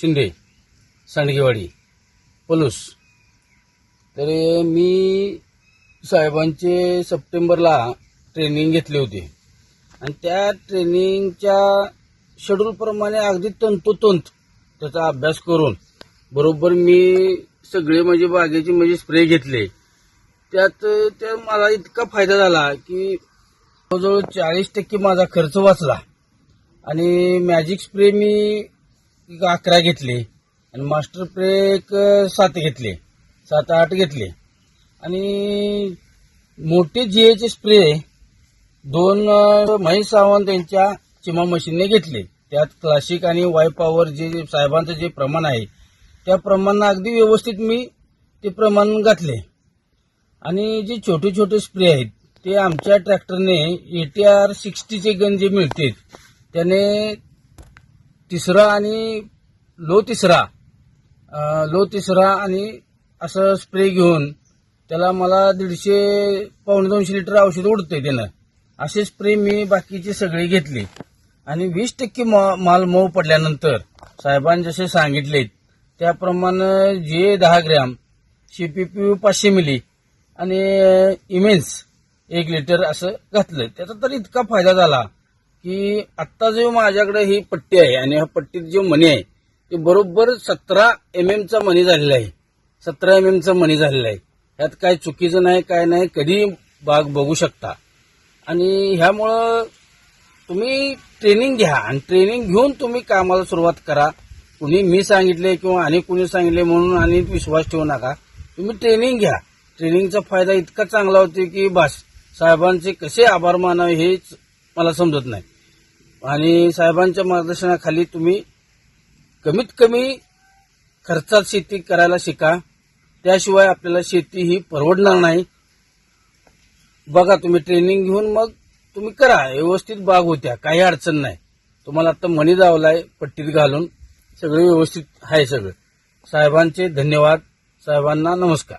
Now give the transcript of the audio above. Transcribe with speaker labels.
Speaker 1: शिंदे सांडगेवाडी पलूस. तर मी साहेबांचे सप्टेंबरला ट्रेनिंग घेतली होती. आणि त्या ट्रेनिंगच्या शेड्यूलप्रमाणे अगदी तंतोतंत त्याचा अभ्यास करून बरोबर मी सगळे म्हणजे बागेचे म्हणजे स्प्रे घेतले. त्यात त्या मला इतका फायदा झाला की जवळजवळ चाळीस टक्के माझा खर्च वाचला. आणि मॅजिक स्प्रे मी अकरा घेतले. आणि मास्टर ब्रेक एक सात घेतले. सात आठ घेतले. आणि मोठे जीएचे स्प्रे दोन महेश सावंत यांच्या चिमा मशीनने घेतले. त्यात क्लासिक आणि वाय पॉवर जे साहेबांचं जे प्रमाण आहे त्या प्रमाणात अगदी व्यवस्थित मी ते प्रमाण घातले. आणि जे छोटे छोटे स्प्रे आहेत ते आमच्या ट्रॅक्टरने एटीआर सिक्स्टीचे गन जे मिळते त्याने तिसरा आणि लो तिसरा लो तिसरा आणि असं स्प्रे घेऊन त्याला मला दीडशे पावणे दोनशे लिटर औषध उडतंय त्यानं. असे स्प्रे मी बाकीचे सगळे घेतले. आणि वीस टक्के मा- माल मऊ पडल्यानंतर साहेबांनी जसे सांगितले त्याप्रमाणे जे दहा ग्रॅम सीपीपी पाचशे मिली आणि इमेन्स एक लिटर असं घातलं. त्याचा तर इतका फायदा झाला. की आत्ता जो माझ्याकडे ही पट्टी आहे आणि ह्या पट्टीत जो मणी आहे ते बरोबर सतरा एम एमचा मणी झालेला आहे. सतरा एम एमचा मणी झालेला आहे. ह्यात काय चुकीचं नाही काय नाही कधी बाग बघू शकता. आणि ह्यामुळं तुम्ही ट्रेनिंग घ्या आणि ट्रेनिंग घेऊन तुम्ही कामाला सुरुवात करा. कुणी मी सांगितले किंवा आणि कुणी सांगितले म्हणून आणि विश्वास ठेवू नका. तुम्ही ट्रेनिंग घ्या. ट्रेनिंगचा फायदा इतका चांगला होतो की बस साहेबांचे कसे आभार मानावे हेच मला समजत नाही. आणि साहेबांच्या मार्गदर्शनाखाली तुम्ही कमीत कमी खर्चात शेती करायला शिका. त्याशिवाय आपल्याला शेती ही परवडणार नाही. बघा तुम्ही ट्रेनिंग घेऊन मग तुम्ही करा. व्यवस्थित बाग होत्या. काही अडचण नाही. तुम्हाला आता मणी जावलाय पट्टीत घालून. सगळं व्यवस्थित आहे सगळं. साहेबांचे धन्यवाद. साहेबांना नमस्कार.